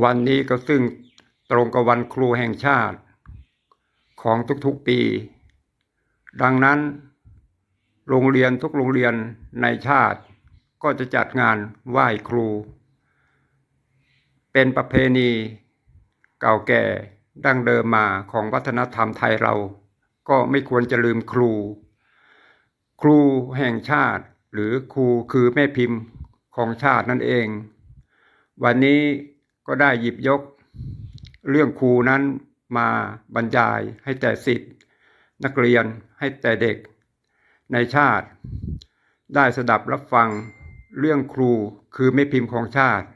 วันนี้ก็ซึ่งตรงกับวันครูแห่งชาติ ของทุกๆปี ดังนั้น โรงเรียนทุกโรงเรียนในชาติ ก็จะจัดงานไหว้ครู เป็นประเพณีเก่าแก่ดั้งเดิมมาของวัฒนธรรมไทยเรา ก็ไม่ควรจะลืมครู ครูแห่งชาติหรือครูคือแม่พิมพ์ของชาตินั่นเอง วันนี้ ก็ได้หยิบยก เรื่องครูนั้นมาบรรยายให้แต่สิทธิ์นักเรียนให้แต่เด็ก ในชาติ ได้สดับรับฟังเรื่องครูคือแม่พิมพ์ของชาติ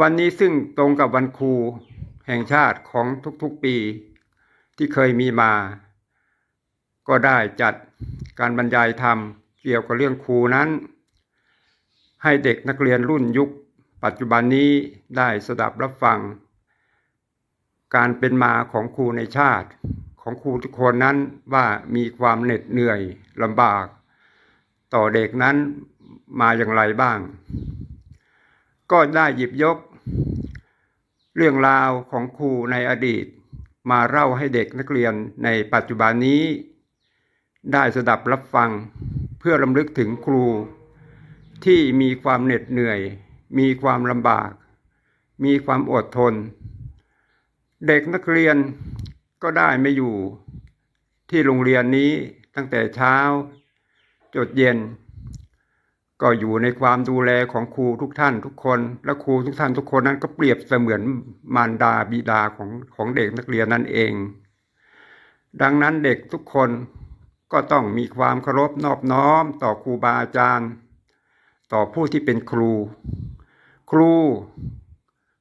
วันนี้ซึ่งตรงกับวันครูแห่งชาติของทุกๆปีที่เคยมีมา ก็ได้จัดการบรรยายธรรมเกี่ยวกับเรื่องครูนั้น ให้เด็กนักเรียนรุ่นยุค ปัจจุบันนี้ได้สดับรับฟัง การเป็นมาของครูในชาติ ของครูทุกคนนั้นว่ามีความเหน็ดเหนื่อยลำบาก ต่อเด็กนั้นมาอย่างไรบ้าง ก็ได้หยิบยก เรื่องราวของครูในอดีต มาเล่าให้เด็กนักเรียนในปัจจุบันนี้ ได้สดับรับฟัง เพื่อรำลึกถึงครูที่มีความเหน็ดเหนื่อย มีความลำบาก มีความอดทน เด็กนักเรียนก็ได้ไม่อยู่ที่โรงเรียนนี้ตั้งแต่เช้า จดเย็น ก็อยู่ในความดูแลของครูทุกท่านทุกคน และครูทุกท่านทุกคนนั้นก็เปรียบเสมือนมารดาบิดาของของเด็กนักเรียนนั่นเอง ดังนั้นเด็กทุกคนก็ต้องมีความเคารพนอบน้อมต่อครูบาอาจารย์ ต่อผู้ที่เป็นครู ครู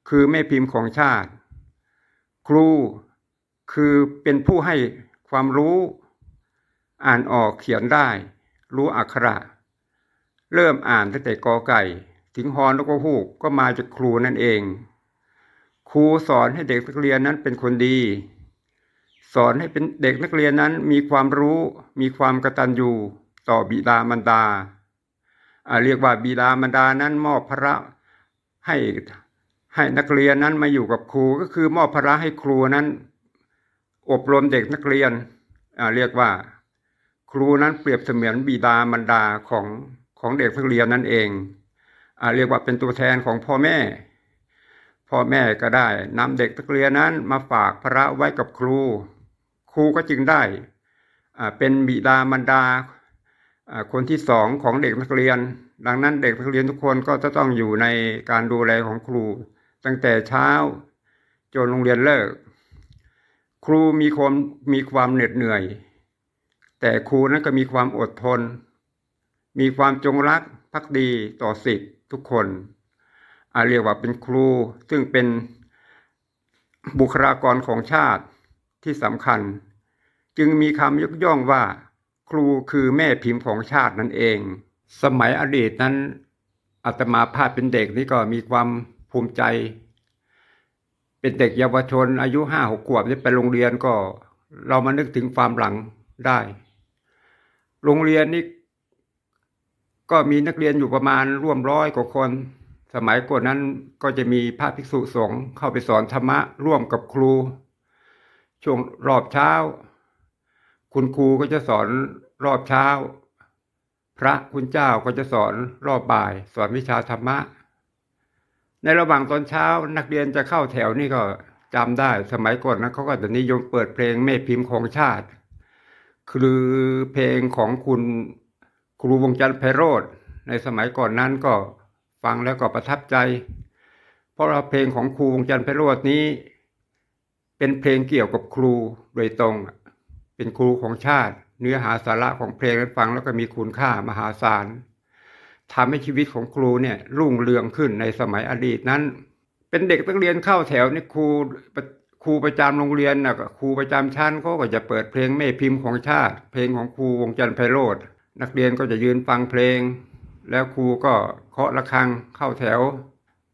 คือแม่พิมพ์ของชาติ ครูคือเป็นผู้ให้ความรู้ อ่านออกเขียนได้ รู้อักขระ เริ่มอ่านตั้งแต่กอไก่ ถึงฮอนแล้วก็ฮูกก็มาจากครูนั่นเอง ครูสอนให้เด็กนักเรียนนั้นเป็นคนดี สอนให้เป็นเด็กนักเรียนนั้นมีความรู้มีความกตัญญูต่อบิดามารดาเรียกว่าบิดามารดานั้นมอบภาระ ให้ให้นักเรียนนั้นมาอยู่กับครูก็คือมอบภาระให้ครูนั้น อบรมเด็กนักเรียนเรียกว่า ครูนั้นเปรียบเสมือนบิดามารดาของของเด็กนักเรียนนั่นเองอเรียกว่าเป็นตัวแทนของพ่อแม่ พ่อแม่ก็ได้นำเด็กนักเรียนนั้นมาฝากภาระไว้กับครู ครูก็จึงได้เป็นบิดามารดาคนที่สองของเด็กนักเรียน ดังนั้นเด็กนักเรียนทุกคนก็จะต้องอยู่ในการดูแลของครู ตั้งแต่เช้าจนโรงเรียนเลิก ครูมีความมีความเหน็ดเหนื่อย แต่ครูนั้นก็มีความอดทน มีความจงรักภักดีต่อสิทธิ์ทุกคนอาเรียกว่าเป็นครูซึ่งเป็นบุคลากรของชาติที่สำคัญ จึงมีคำยกย่องว่า ครูคือแม่พิมพ์ของชาตินั่นเอง สมัยอดีตนั้นอาตมาภาพเป็นเด็กนี่ก็มีความภูมิใจ เป็นเด็กเยาวชน อายุห้าหกขวบนี่ไปโรงเรียนก็ เรามานึกถึงความหลังได้ โรงเรียนนี้ก็มีนักเรียนอยู่ประมาณร่วมร้อยกว่าคน สมัยก่อนนั้นก็จะมีพระภิกษุสงฆ์เข้าไปสอนธรรมะร่วมกับครู ช่วงรอบเช้า คุณครูก็จะสอนรอบเช้า พระคุณเจ้าก็จะสอนรอบบ่าย สอนวิชาธรรมะ ในระหว่างตอนเช้านักเรียนจะเข้าแถวนี่ก็จำได้สมัยก่อนนะเขาก็จะนิยมเปิดเพลงแม่พิมพ์ของชาติ คือเพลงของคุณครูวงจันทร์ไพโรธในสมัยก่อนนั้นก็ฟังแล้วก็ประทับใจ เพราะว่าเพลงของครูวงจันทร์ไพโรธนี้ เป็นเพลงเกี่ยวกับครูโดยตรง เป็นครูของชาติ เนื้อหาสาระของเพลงนั้นฟังแล้วก็มีคุณค่ามหาศาลทำให้ชีวิตของครูเนี่ยรุ่งเรืองขึ้นในสมัยอดีตนั้น เป็นเด็กนักเรียนเข้าแถวนี่ครูครูประจำโรงเรียนนะครูประจำชั้นเขาก็จะเปิดเพลงแม่พิมพ์ของชาติ เพลงของครูวงจันทร์ไพโรธนักเรียนก็จะยืนฟังเพลง แล้วครูก็เคาะระฆังเข้าแถว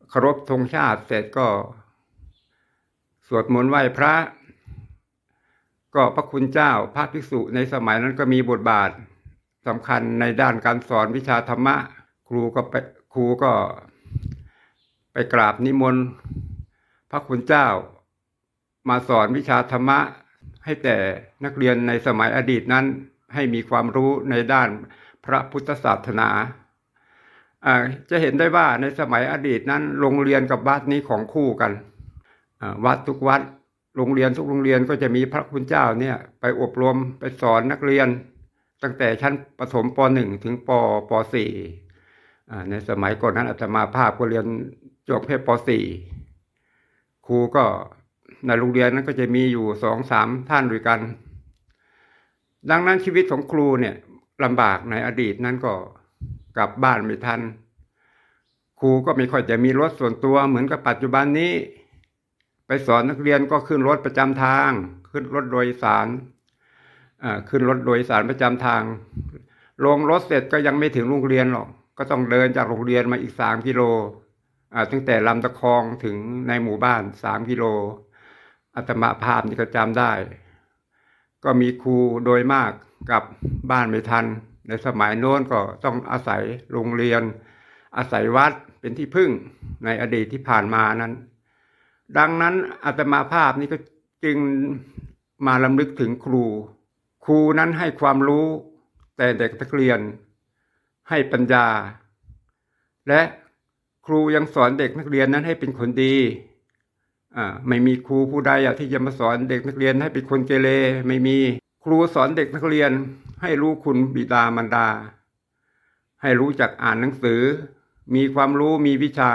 เคารพธงชาติเสร็จก็ สวดมนต์ไหว้พระ ก็พระคุณเจ้าพระภิกษุในสมัยนั้นก็มีบทบาทสำคัญในด้านการสอนวิชาธรรมะ ครูก็ไปครูก็ไปกราบนิมนต์พระคุณเจ้า มาสอนวิชาธรรมะ ให้แต่นักเรียนในสมัยอดีตนั้นให้มีความรู้ในด้านพระพุทธศาสนาจะเห็นได้ว่าในสมัยอดีตนั้นโรงเรียนกับวัดนี้ของคู่กันวัดทุกวัด โรงเรียนทุกโรงเรียนก็จะมีพระคุณเจ้าเนี่ย ไปอบรมไปสอนนักเรียน ตั้งแต่ชั้นประถมป .1 ถึงปป .4 ในสมัยก่อนนั้นอาตมาภาพก็เรียนจบแค่ป .4 ครูก็ในโรงเรียนนั้นก็จะมีอยู่สองสามท่านด้วยกัน ดังนั้นชีวิตของครูเนี่ยลำบากในอดีตนั้นก็กลับบ้านไม่ทัน ครูก็ไม่ค่อยจะมีรถส่วนตัวเหมือนกับปัจจุบันนี้ ไปสอนนักเรียนก็ขึ้นรถประจำทาง ขึ้นรถโดยสารอ่าขึ้นรถโดยสารประจำทาง ลงรถเสร็จก็ยังไม่ถึงโรงเรียนหรอก ก็ต้องเดินจากโรงเรียนมาอีกสามกิโลอ่าตั้งแต่ลำตะคองถึงในหมู่บ้านสามกิโลอาตมาภาพนี่ก็จำได้ ก็มีครูโดยมากกลับบ้านไม่ทัน ในสมัยโน้นก็ต้องอาศัยโรงเรียน อาศัยวัดเป็นที่พึ่งในอดีตที่ผ่านมานั้น ดังนั้นอาตมาภาพนี่ก็จึงมาลำลึกถึงครู ครูนั้นให้ความรู้ แต่เด็กนักเรียน ให้ปัญญา และครูยังสอนเด็กนักเรียนนั้นให้เป็นคนดีอ่าไม่มีครูผู้ใดอะที่จะมาสอนเด็กนักเรียนให้เป็นคนเกเรไม่มีครูสอนเด็กนักเรียน ให้รู้คุณบิดามารดา ให้รู้จักอ่านหนังสือ มีความรู้มีวิชา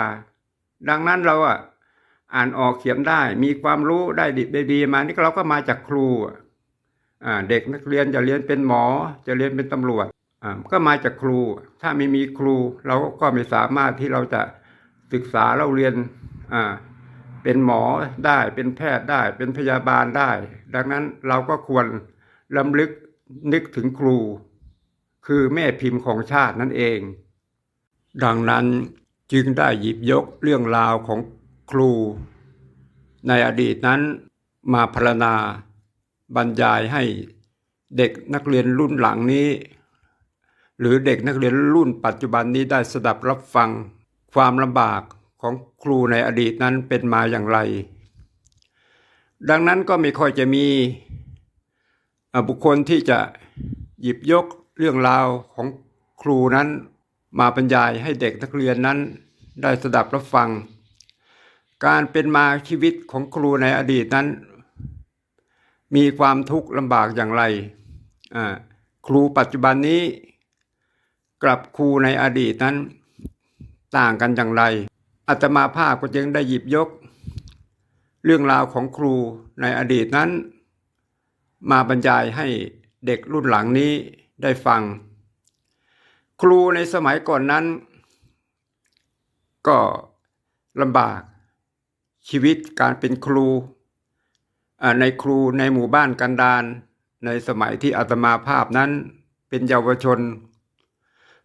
ดังนั้นเราอะ อ่านออกเขียนได้ มีความรู้ได้ดีได้ดีมานี่เราก็มาจากครูเด็กนักเรียนจะเรียนเป็นหมอ จะเรียนเป็นตำรวจก็มาจากครู ถ้าไม่มีครู เราก็ไม่สามารถที่เราจะศึกษาเราเรียนเป็นหมอได้เป็นแพทย์ได้เป็นพยาบาลได้ ดังนั้นเราก็ควรลำลึกนึกถึงครู คือแม่พิมพ์ของชาตินั่นเอง ดังนั้นจึงได้หยิบยกเรื่องราวของ ครู ในอดีตนั้นมาพรรณนาบรรยายให้เด็กนักเรียนรุ่นหลังนี้ หรือเด็กนักเรียนรุ่นปัจจุบันนี้ได้สดับรับฟังความลำบากของครูในอดีตนั้นเป็นมาอย่างไร ดังนั้นก็ไม่ค่อยจะมีบุคคลที่จะหยิบยกเรื่องราวของครูนั้นมาบรรยายให้เด็กนักเรียนนั้นได้สดับรับฟัง การเป็นมาชีวิตของครูในอดีตนั้น มีความทุกข์ลำบากอย่างไรครูปัจจุบันนี้ กลับครูในอดีตนั้น ต่างกันอย่างไรอาตมาภาพก็จึงได้หยิบยก เรื่องราวของครูในอดีตนั้น มาบรรยายให้เด็กรุ่นหลังนี้ได้ฟัง ครูในสมัยก่อนนั้น ก็ลำบาก ชีวิตการเป็นครูในครูในหมู่บ้านกันดารในสมัยที่อาตมาภาพนั้นเป็นเยาวชน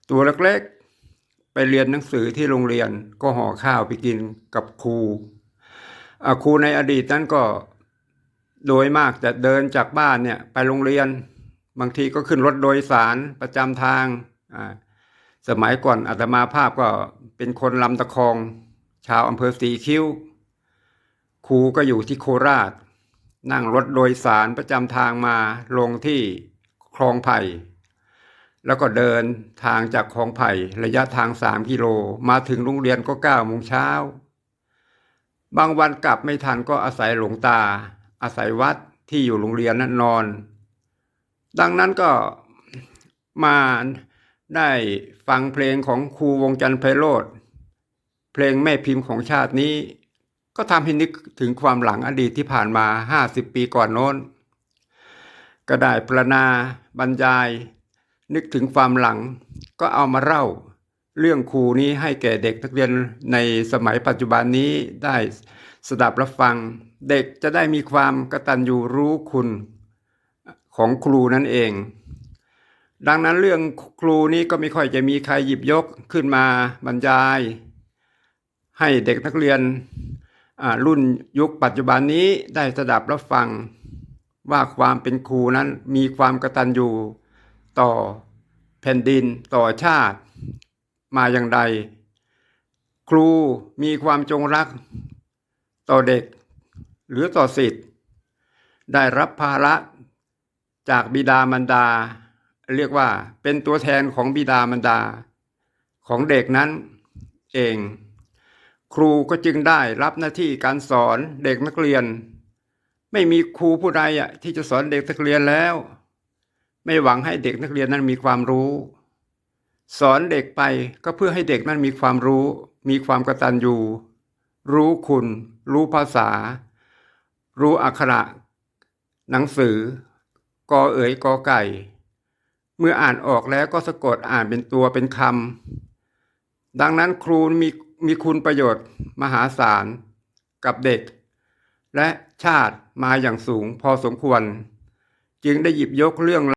ตัวเล็กๆไปเรียนหนังสือที่โรงเรียนก็ห่อข้าวไปกินกับครูครูในอดีตนั้นก็โดยมากจะเดินจากบ้านเนี่ยไปโรงเรียน บางทีก็ขึ้นรถโดยสารประจำทาง สมัยก่อนอาตมาภาพก็เป็นคนลำตะคอง ชาวอำเภอสีคิ้ว ครูก็อยู่ที่โคราช นั่งรถโดยสารประจำทางมาลงที่คลองไผ่แล้วก็เดินทางจากคลองไผ่ระยะทางสามกิโลมาถึงโรงเรียนก็เก้าโมงเช้า บางวันกลับไม่ทันก็อาศัยหลวงตา อาศัยวัดที่อยู่โรงเรียนนั้นนอน ดังนั้นก็มาได้ฟังเพลงของครูวงจันทร์ไพโรธเพลงแม่พิมพ์ของชาตินี้ ก็ทำให้นึกถึงความหลังอดีตที่ผ่านมาห้าสิบปีก่อนโน้น ก็ได้ประนาบรรยาย นึกถึงความหลัง ก็เอามาเล่า เรื่องครูนี้ให้แก่เด็กนักเรียนในสมัยปัจจุบันนี้ได้สดับรับฟัง เด็กจะได้มีความกระตัญญูรู้คุณของครูนั่นเอง ดังนั้นเรื่องครูนี้ก็ไม่ค่อยจะมีใครหยิบยกขึ้นมาบรรยาย ให้เด็กนักเรียน รุ่นยุคปัจจุบันนี้ได้สดับรับฟังว่าความเป็นครูนั้นมีความกตัญญูต่อแผ่นดินต่อชาติมาอย่างใด ครูมีความจงรักต่อเด็ก หรือต่อสิทธิ์ ได้รับภาระจากบิดามารดา เรียกว่าเป็นตัวแทนของบิดามารดา ของเด็กนั้นเอง ครูก็จึงได้รับหน้าที่การสอนเด็กนักเรียน ไม่มีครูผู้ใดอะที่จะสอนเด็กนักเรียนแล้ว ไม่หวังให้เด็กนักเรียนนั้นมีความรู้ สอนเด็กไปก็เพื่อให้เด็กนั้นมีความรู้ มีความกระตัญญูรู้คุณ รู้ภาษา รู้อักขระ หนังสือกอเอ๋ยกอไก่ เมื่ออ่านออกแล้วก็สะกดอ่านเป็นตัวเป็นคำดังนั้นครูมี มีคุณประโยชน์มหาศาลกับเด็ก และชาติมาอย่างสูงพอสมควร จึงได้หยิบยกเรื่อง